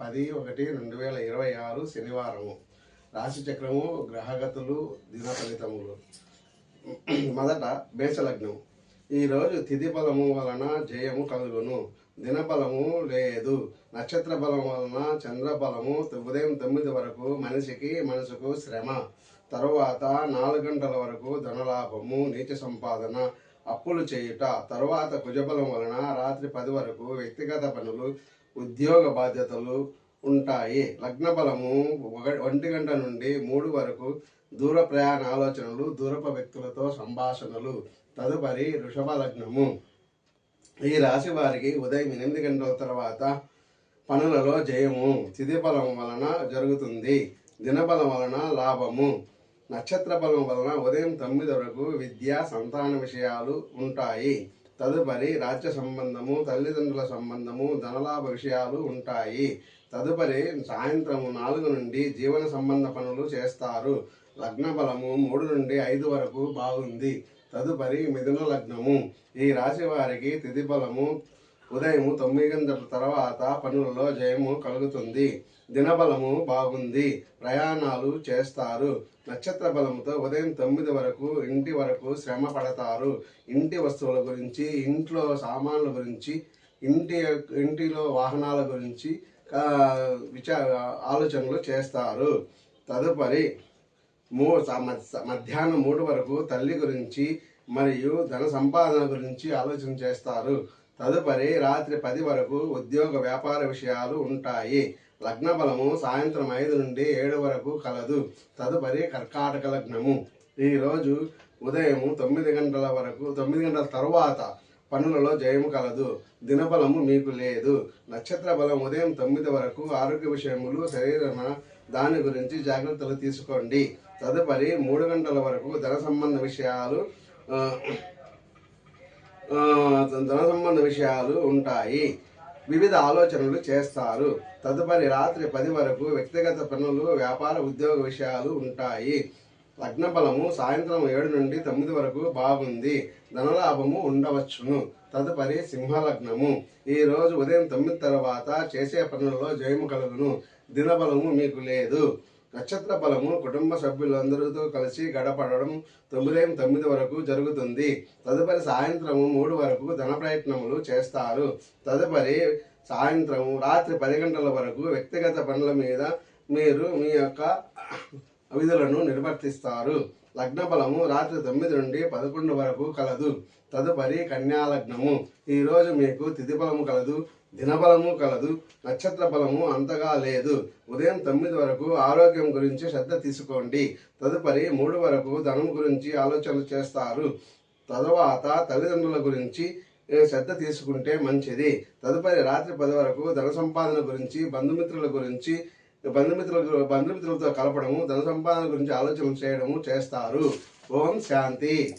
పది ఒకటి రెండు వేల ఇరవై ఆరు శనివారము. రాశిచక్రము గ్రహగతులు దిన ఫలితములు. మొదట మేషలగ్నం ఈరోజు తిథి బలము వలన జయము కలుగును. దినబలము లేదు. నక్షత్ర బలం వలన చంద్రబలము ఉదయం తొమ్మిది వరకు మనిషికి మనసుకు శ్రమ. తరువాత నాలుగు గంటల వరకు ధనలాభము నీచ సంపాదన అప్పులు చేయుట తరువాత కుజబలం వలన రాత్రి పది వరకు వ్యక్తిగత పనులు ఉద్యోగ బాధ్యతలు ఉంటాయి. లగ్న బలము ఒక- ఒంటి గంట నుండి మూడు వరకు దూర ప్రయాణ ఆలోచనలు దూరపు వ్యక్తులతో సంభాషణలు తదుపరి వృషభ లగ్నము. ఈ రాశి వారికి ఉదయం ఎనిమిది గంటల తర్వాత పనులలో జయము తిథి బలం వలన జరుగుతుంది. దినబలం వలన లాభము. నక్షత్ర బలం వలన ఉదయం తొమ్మిది వరకు విద్య సంతాన విషయాలు ఉంటాయి. తదుపరి రాజ్య సంబంధము తల్లిదండ్రుల సంబంధము ధనలాభ విషయాలు ఉంటాయి. తదుపరి సాయంత్రం నాలుగు నుండి జీవన సంబంధ పనులు చేస్తారు. లగ్న బలము మూడు నుండి ఐదు వరకు బాగుంది. తదుపరి మిథున లగ్నము. ఈ రాశి వారికి తిథి బలము ఉదయం తొమ్మిది గంటల తర్వాత పనులలో జయము కలుగుతుంది. దినబలము బాగుంది. ప్రయాణాలు చేస్తారు. నక్షత్ర బలముతో ఉదయం తొమ్మిది వరకు ఇంటి వరకు శ్రమ పడతారు. ఇంటి వస్తువుల గురించి ఇంట్లో సామాన్ల గురించి ఇంటి ఇంటిలో వాహనాల గురించి విచా విచార ఆలోచనలు చేస్తారు. తదుపరి మూ మధ్యాహ్నం మూడు వరకు తల్లి గురించి మరియు ధన సంపాదన గురించి ఆలోచన చేస్తారు. తదుపరి రాత్రి పది వరకు ఉద్యోగ వ్యాపార విషయాలు ఉంటాయి. లగ్న బలము సాయంత్రం ఐదు నుండి ఏడు వరకు కలదు. తదుపరి కర్కాటక లగ్నము. ఈరోజు ఉదయం తొమ్మిది గంటల వరకు తొమ్మిది గంటల తరువాత పనులలో జయము కలదు. దినబలము మీకు లేదు. నక్షత్ర బలం ఉదయం తొమ్మిది వరకు ఆరోగ్య విషయములు శరీరమ దాని గురించి జాగ్రత్తలు తీసుకోండి. తదుపరి మూడు గంటల వరకు ధన సంబంధ విషయాలు ధన సంబంధ విషయాలు ఉంటాయి. వివిధ ఆలోచనలు చేస్తారు. తదుపరి రాత్రి పది వరకు వ్యక్తిగత పనులు వ్యాపార ఉద్యోగ విషయాలు ఉంటాయి. లగ్న బలము సాయంత్రం ఏడు నుండి తొమ్మిది వరకు బాగుంది. ధనలాభము ఉండవచ్చును. తదుపరి సింహలగ్నము. ఈ రోజు ఉదయం తొమ్మిది తర్వాత చేసే పనులలో జయము కలుగును. దినబలము మీకు లేదు. నక్షత్ర బలము కుటుంబ సభ్యులందరితో కలిసి గడపడడం తొమ్మిదేం తొమ్మిది వరకు జరుగుతుంది. తదుపరి సాయంత్రము మూడు వరకు ధన ప్రయత్నములు చేస్తారు. తదుపరి సాయంత్రం రాత్రి పది గంటల వరకు వ్యక్తిగత పనుల మీద మీరు మీ యొక్క విధులను నిర్వర్తిస్తారు. లగ్న బలము రాత్రి తొమ్మిది నుండి పదకొండు వరకు కలదు. తదుపరి కన్యా లగ్నము మీకు తిథి బలము కలదు. దినబలము కలదు నక్షత్ర బలము అంతగా లేదు. ఉదయం తొమ్మిది వరకు ఆరోగ్యం గురించి శ్రద్ధ తీసుకోండి. తదుపరి మూడు వరకు ధనం గురించి ఆలోచనలు చేస్తారు. తరువాత తల్లిదండ్రుల గురించి శ్రద్ధ తీసుకుంటే మంచిది. తదుపరి రాత్రి పది వరకు ధన సంపాదన గురించి బంధుమిత్రుల గురించి బంధుమిత్రుల బంధుమిత్రులతో కలపడము ధన సంపాదన గురించి ఆలోచనలు చేయడము చేస్తారు. ఓం శాంతి.